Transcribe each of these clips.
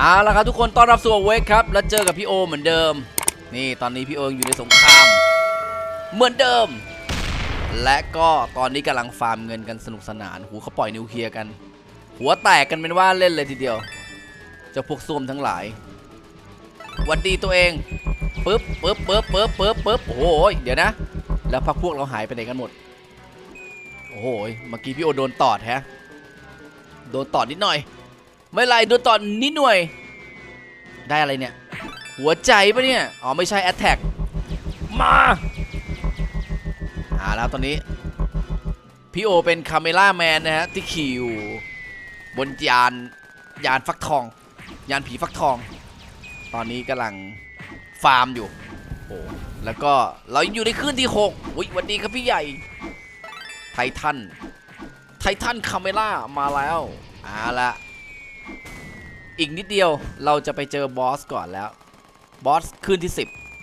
เอาละครับทุกคนต้อนรับสู่เวกครับ แล้วเจอกับพี่โอเหมือนเดิม นี่ตอนนี้พี่โออยู่ในสงคราม เหมือนเดิม และก็ตอนนี้กำลังฟาร์มเงินกันสนุกสนาน หูเขาปล่อยนิวเคลียร์กัน หัวแตกกันเป็นว่าเล่นเลยทีเดียวเจ้าพวกซ่วมทั้งหลายหวันดีตัวเองปึ๊บปึ๊บปึ๊บปึ๊บปึ๊บปึ๊บโอ้โหเดี๋ยวนะ แล้วพักพวกเราหายไปไหนกันหมด โอ้โหเมื่อกี้พี่โอโดนตอดแฮะโดนตอดนิดหน่อย ไม่ไรดนตอดนิดหน่อยได้อะไรเนี่ย หัวใจปะเนี่ย อ๋อ ไม่ใช่แอตแทกมาอ่าแล้วตอนนี้ พี่โอเป็นคาเมล่าแมนนะฮะ ที่ขี่อยู่ บนยาน ยานฟักทอง ยานผีฟักทอง ตอนนี้กำลังฟาร์มอยู่โอ้แล้วก็เราอยู่ในขึ้นที่6อุ้ยวันดีครับพี่ใหญ่ ไททัน ไททันคาเมล่ามาแล้วเอาละ อีกนิดเดียวเราจะไปเจอบอสก่อนแล้วบอสขึ้นที่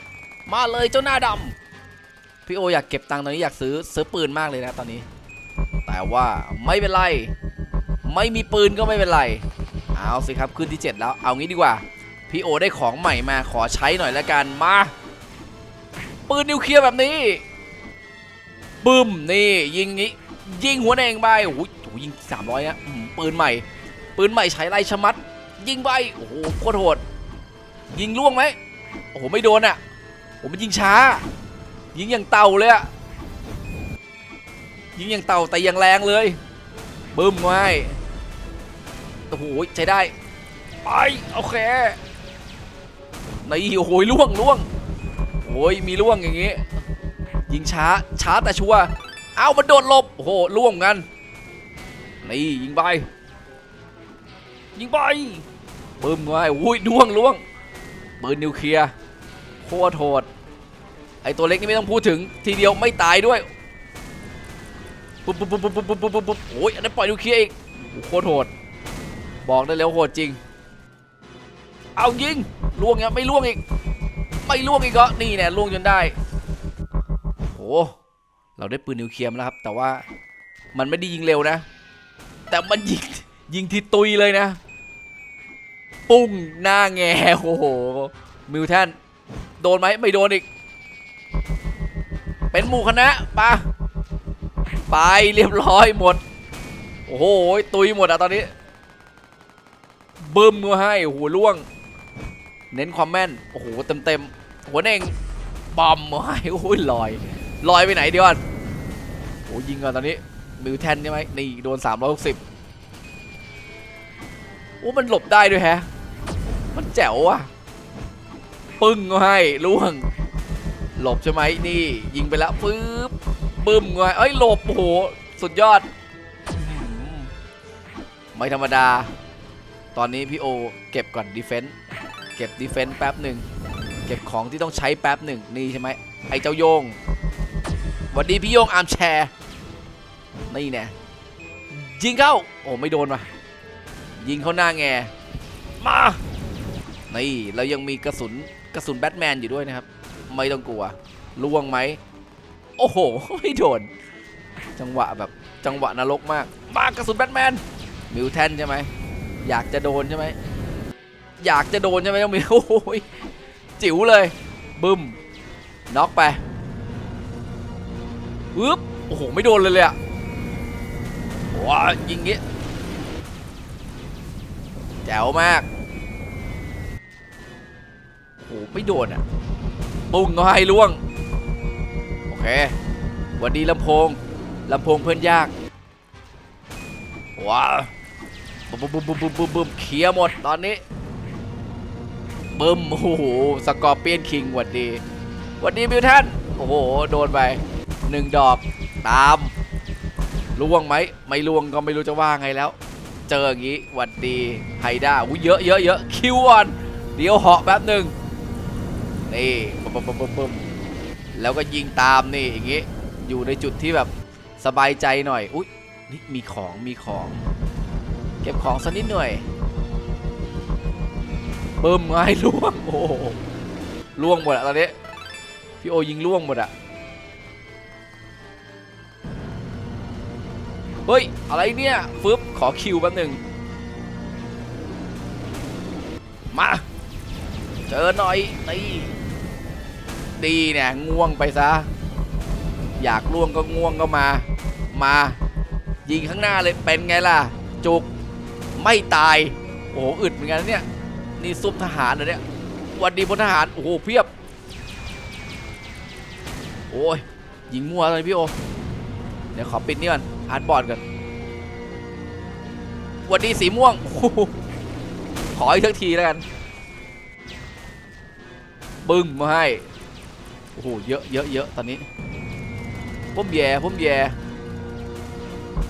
10 มาเลยเจ้าหน้าดำพี่โออยากเก็บตังค์ตอนนี้อยากซื้อซื้อปืนมากเลยนะตอนนี้ แต่ว่าไม่เป็นไร ไม่มีปืนก็ไม่เป็นไร เอาสิครับขึ้นที่ 7 แล้วเอางี้ดีกว่า พี่โอได้ของใหม่มาขอใช้หน่อยละกันมา ปืนนิวเคลียร์แบบนี้บึ้มนี่ยิงงี้ยิงหัวแดงไปโอ้โหยิง300นะอื้อหือปืนใหม่ ปืนใหม่ใช้ไรชะมัด ยิงไปโอ้โหโคตรโหด ยิงล่วงไหมโอ้โหไม่โดนอะโอ้โหมันยิงช้า ยิงอย่างเต่าเลยอะยิงอย่างเต่าแต่ยังแรงเลยบึ้มไว้โอ้โหใช้ได้ไปโอเคในโอ้โหล่วงล่วงโอ้ยมีล่วงอย่างงี้ ยิงช้าช้าแต่ชัวร์เอามันโดดหลบโอ้โหล่วงกันนี่ยิงไป ยิงไป บึ้มไงอุ้ยล่วงล่วงปืนนิวเคลียร์โคตรโหดไอตัวเล็กนี่ไม่ต้องพูดถึงทีเดียวไม่ตายด้วยปุ๊บปุ๊บปุ๊บปุ๊บปุ๊บปุ๊บปุ๊บปุ๊บโอ้ยอันนั้นปล่อยนิวเคลียร์อีกโอ้โหโคตรโหด บอกได้แล้วโหดจริง เอายิงล่วงเนี่ยไม่ล่วงอีก ไม่ล่วงอีกก็นี่แน่ล่วงจนได้โอ้เราได้ปืนนิวเคลียร์มแล้วครับ แต่ว่ามันไม่ได้ยิงเร็วนะ แต่มันยิงยิงที่ตุยเลยนะ ปุ้งหน้าแงโอ้โหมิวแทนโดนไหมไม่โดนอีก เป็นหมู่คณะปะไปเรียบร้อยหมด โอ้โหตุยหมดอะตอนนี้บึ้มมาให้โอ้โหล่วง เน้นความแม่นโอ้โหเต็มเต็มๆหัวเน่งบอมมาให้โอ้ยลอยลอยไปไหนเดียวก่อนโอ้ยิงก่อนตอนนี้มิวแทนใช่ไหมนี่โดน 360โอ้มันหลบได้ด้วยแฮะ มันแจ๋วอะ ปึ้งก็ให้ล่วง หลบใช่ไหมนี่ ยิงไปแล้วปึ๊บปึ้มก็ให้เอ้ยหลบโอ้โหสุดยอด ไม่ธรรมดา ตอนนี้พี่โอเก็บก่อนดีเฟนต์เก็บดีเฟนต์แป๊บหนึ่งเก็บของที่ต้องใช้แป๊บหนึ่งนี่ใช่ไหมไอ้เจ้าโยงหวันดีพี่โยงอาร์มแชร์นี่แน่ยิงเข้า โอ้ไม่โดนว่ะยิงเข้าหน้าแงมา นี่เรายังมีกระสุนกระสุนแบทแมนอยู่ด้วยนะครับ ไม่ต้องกลัวล่วงไหมโอ้โหไม่โดนจังหวะแบบจังหวะนรกมากมากระสุนแบทแมนมิวแทนใช่ไหมอยากจะโดนใช่ไหมอยากจะโดนใช่ไหมต้องมีโอ้โหจิ๋วเลยบึ้มน็อกไปปึ๊บโอ้โหไม่โดนเลยเลยอะว้ายิงงี้แจ๋วมาก ไม่โดนอะ ปุ้งก็ให้ล่วง โอเควันดีลำโพงลำโพงเพื่อนยาก ว้าวบึ้มบึ้มบึ้มบึ้มบึ้มบึ้มเคลียร์หมดตอนนี้บึ้มโอ้โหสกอร์เปียนคิงหวัดดีหวัดดีบิวท่านโอ้โห โดนไปหนึ่งดอกตามล่วงไหมไม่ล่วงก็ไม่รู้จะว่าไงแล้ว เจออย่างนี้หวัดดีไฮด้าอุ้ยเยอะเยอะเยอะคิวออนเดี๋ยวเหาะแป๊บหนึ่ง นี่บึ้มบึ้มบึ้มบึ้มบึ้มแล้วก็ยิงตามนี่อย่างงี้ อยู่ในจุดที่แบบสบายใจหน่อย อุ้ยนี่มีของมีของ เก็บของสักนิดหน่อยปึ้มไงล่วงโอ้โหล่วงหมดอะตอนนี้พี่โอยิงล่วงหมดอะเฮ้ย อะไรเนี่ยฟึบขอคิวแป๊บหนึ่งมา เจอหน่อยนี่ ดีเนี่ยง่วงไปซะ อยากล่วงก็ง่วงก็มา มา ยิงข้างหน้าเลยเป็นไงล่ะ จุกไม่ตาย โอ้โหอึดเหมือนกันเนี่ย นี่ซุปทหารเหรอเนี่ยวันดีพลทหาร โอ้โหเพียบ โอ้ยยิงมั่วเลยพี่โอ เดี๋ยวขอปิดนี่ก่อนอาร์ตบอร์ดก่อนวันดีสีม่วง ขออีกสักทีแล้วกัน บึ้มมาให้ โอ้โหเยอะเยอะเยอะตอนนี้พุ่มแย่พุ่มแย่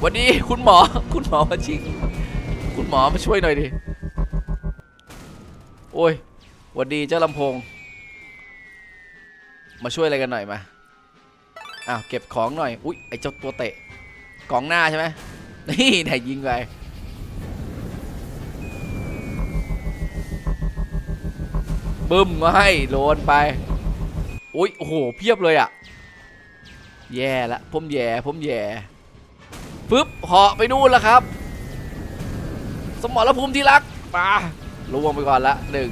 วันนี้คุณหมอคุณหมอมาชิงคุณหมอมาช่วยหน่อยดิโอ้ยวันดีเจ้าลำโพง มาช่วยอะไรกันหน่อยมาอ้าวเก็บของหน่อยอุ๊ยไอเจ้าตัวเตะกองหน้าใช่ไหมนี่ไหนยิงไปบึ้มมาให้โดนไป อุ๊ยโอ้โหเพียบเลยอะแย่ละผมแย่ผมแย่ปึ๊บเหาะไปนู่นแล้วครับ สมรภูมิที่รักมาลวงไปก่อนละหนึ่ง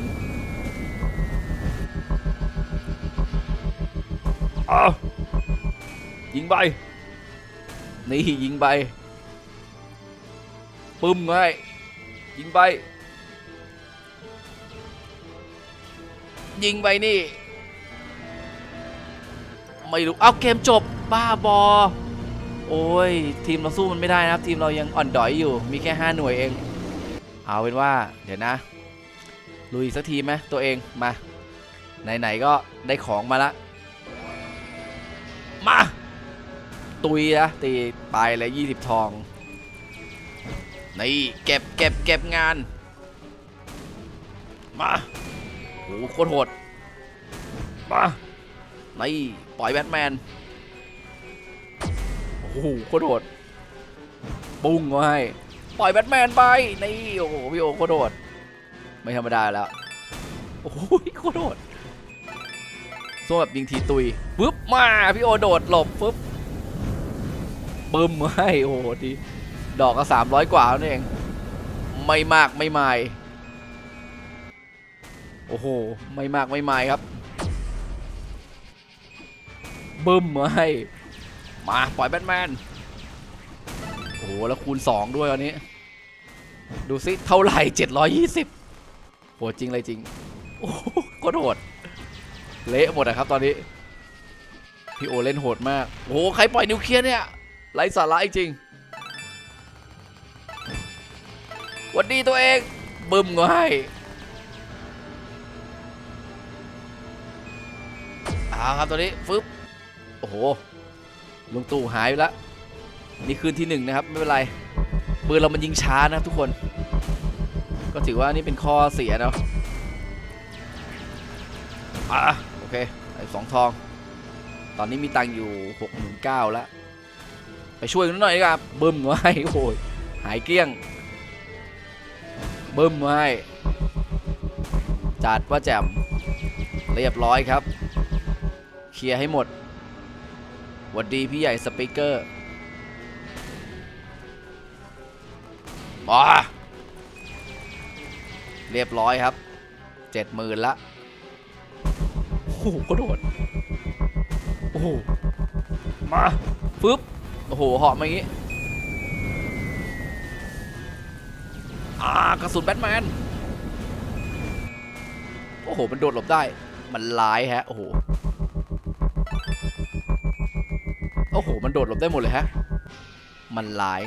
เอายิงไป นี่ยิงไปปึ้มไงยิงไป ยิงไปนี่ ไม่รู้เอาเกมจบบ้าบอ โอ้ย ทีมเราสู้มันไม่ได้นะครับ ทีมเรายังอ่อนดอยอยู่มีแค่ 5 หน่วยเอง เอาเป็นว่าเดี๋ยวนะลุยสักทีไหมตัวเองมา ไหนๆก็ได้ของมาละ มา ตุยนะตีไปเลยยี่สิบทองนี่เก็บเก็บเก็บงาน มาโหโคตรโหดมานี่ ปล่อยแบทแมน โอ้โหโคตรโหด ปุ้งมาให้ ปล่อยแบทแมนไป นี่โอ้โหพี่โอโคตรโหด ไม่ธรรมดาแล้ว โอ้โหโคตรโหดสู้แบบยิงทีตุยปุ๊บมาพี่โอโดดหลบปุ๊บปึ้มให้โอ้โหดีดอกก็สามร้อยกว่านั่นเอง ไม่มากไม่ไม่โอ้โห ไม่มากไม่ไม่ครับ บึ้มมาให้มาปล่อยแบทแมนโอ้โหแล้วคูณ 2 ด้วยวันนี้ ดูซิเท่าไหร่ 720โหจริงเลยจริง โอ้โหโคตรโหด เละหมดอะครับตอนนี้ พี่โอเล่นโหดมาก โอ้โห ใครปล่อยนิวเคลียร์เนี่ยไร้สาระจริงวันดีตัวเองบึ้มก็ให้เอาครับตัวนี้ฟึบ โอ้โหลุงตู่หายไปแล้วนี่คืนที่หนึ่งนะครับ ไม่เป็นไรปืนเรามันยิงช้านะทุกคน ก็ถือว่านี่เป็นข้อเสียเนาะอะโอเคไอ้สองทอง ตอนนี้มีตังค์อยู่หกหมื่นเก้าแล้ว ไปช่วยกันหน่อยดีกว่าบึ้มไว้โอ้โหายเกลี้ยงบึ้มไว้จัดว่าแจ่มเรียบร้อยครับ เคลียร์ให้หมด วัดดีพี่ใหญ่สปีกเกอร์มาเรียบร้อยครับเจ็ดหมื่นละโอ้โหก็โดดโอ้โหมาฟึบโอ้โหเหาะมาอย่างงี้อ่ากระสุนแบทแมนโอ้โห มันโดดหลบได้ มันร้ายฮะ โอ้โห โอ้โห มันโดดหลบได้หมดเลยฮะ มันร้าย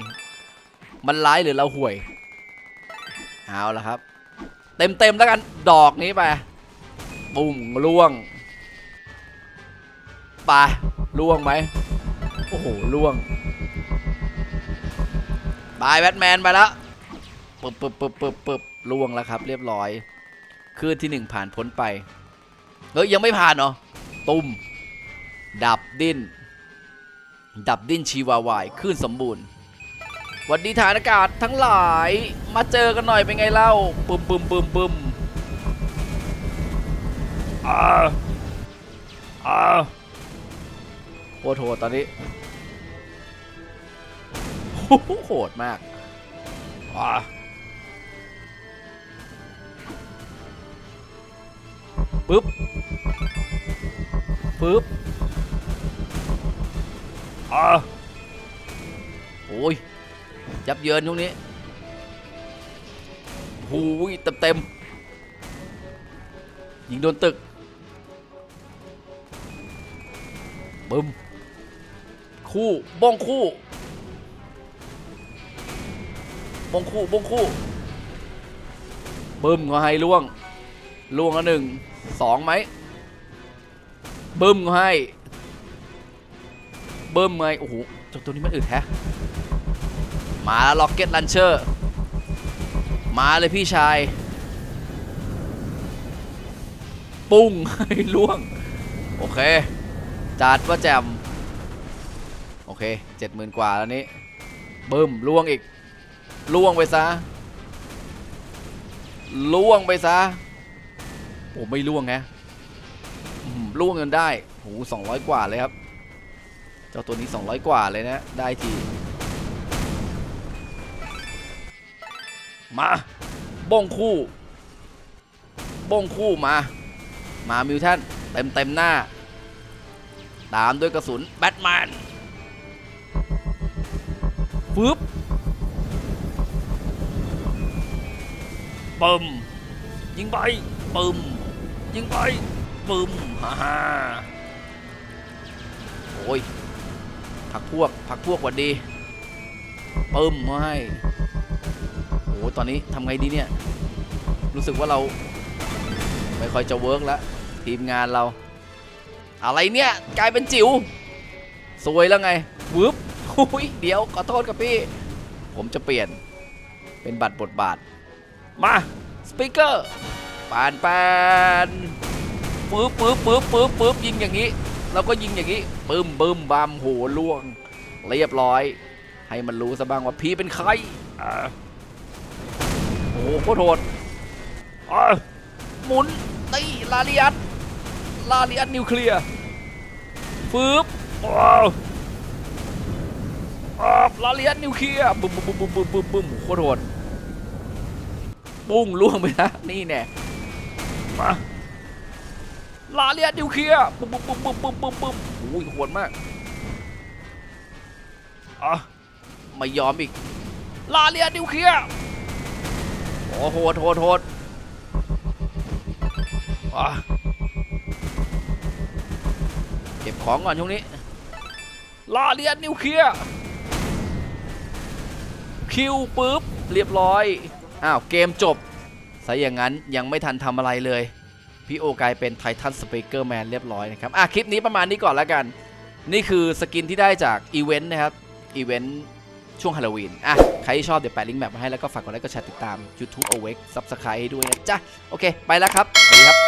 มันร้ายหรือเราห่วย เอาละครับ เต็มเต็มแล้วกัน ดอกนี้ไป ปุ่มล่วงไปล่วงไหม โอ้โห ล่วงบายแบทแมนไปแล้วปึ๊บปึ๊บปึ๊บปึ๊บปึ๊บล่วงแล้วครับ เรียบร้อย คืนที่หนึ่งผ่านพ้นไป เฮ้ย ยังไม่ผ่านเหรอตุ้มดับดิ้น ดับดิ้นชีวาวายขึ้นสมบูรณ์หวัดดีฐานอากาศทั้งหลายมาเจอกันหน่อยเป็นไงเล่าปึมปึมปึมปึมอาอาโคตรโหดตอนนี้โหโหดมากอาปึ๊บปึ๊บ อ่าโอ้ยยับเยินตรงนี้หูยเต็มเต็มยิงโดนตึกบึ้มคู่บ้องคู่บ้องคู่บ้องคู่บึ้มก็ให้ล่วงล่วงละหนึ่งสองไหมบึ้มก็ให้ บึ้มไงโอ้โหจตัวนี้มันอึดแฮะมาแล้วล็อกเก็ตลันเชอร์มาเลยพี่ชาย ปุ้งให้ล่วง โอเค จัดว่าแจม โอเคเจ็ดหมื่นกว่าแล้วนี้บึ้มล่วงอีก ล่วงไปซะ ล่วงไปซะโอ้ไม่ล่วงไงล่วงจนได้โหสองร้อยกว่าเลยครับ เจ้าตัวนี้ 200 กว่าเลยนะ ได้ที มาบ้งคู่บ้งคู่มา มามิวท่านเต็มเต็มหน้า ตามด้วยกระสุนแบทแมนฟึบปึมยิงไปปึมยิงไปปึมฮ่าฮ่าโอ้ย ผักพวกผักพวกวัดดีปึ้มมาให้โอ้ตอนนี้ทำไงดีเนี่ย รู้สึกว่าเรา ไม่ค่อยจะเวิร์กแล้วทีมงานเรา อะไรเนี่ย กลายเป็นจิ๋วสวยแล้วไงวึบหุยเดี๋ยวขอโทษครับพี่ ผมจะเปลี่ยนเป็นบัตรบทบาท มาสปีกเกอร์ปานปานปึ๊บปึ๊บปึ๊บปึ๊บปึ๊บยิงอย่างนี้ แล้วก็ยิงอย่างนี้บึ้มบึ้มบามโหล่วง เรียบร้อย ให้มันรู้ซะบ้างว่าพี่เป็นใครโอ้โหโคตรโหดหมุนตีลาเลียสลาเลียสนิวเคลียร์ฟืบว้าวอ่าลาเลียสนิวเคลียร์บึ้มบึ้มบึ้มบึ้มบึ้มบึ้มโคตรโหดปุ้งล่วงไปนะนี่แน่มา ลาเลียสนิวเคลียร์บึ้มบึ้มบึ้มบึ้มบึ้มบึ้มบึ้มโอ้ยโหดมากอะไม่ยอมอีกลาเลียสนิวเคลียร์โอ้โหดโหดโหดอะเก็บของก่อนช่วงนี้ลาเลียนนิวเคลียร์คิวปุ๊บ เรียบร้อย อ้าว เกมจบซะอย่างนั้นยังไม่ทันทำอะไรเลย พี่โอกลายเป็นไททันสเปกเกอร์แมนเรียบร้อยนะครับ อะ คลิปนี้ประมาณนี้ก่อนแล้วกัน นี่คือสกินที่ได้จากอีเวนต์นะครับ อีเวนต์ช่วงฮาโลวีน อะ ใครที่ชอบเดี๋ยวแปะลิงก์แบบมาให้แล้วก็ฝากกดไลค์กดแชร์ติดตาม YouTube Awake Subscribe ให้ด้วยนะจ๊ะ โอเค ไปแล้วครับ สวัสดีครับ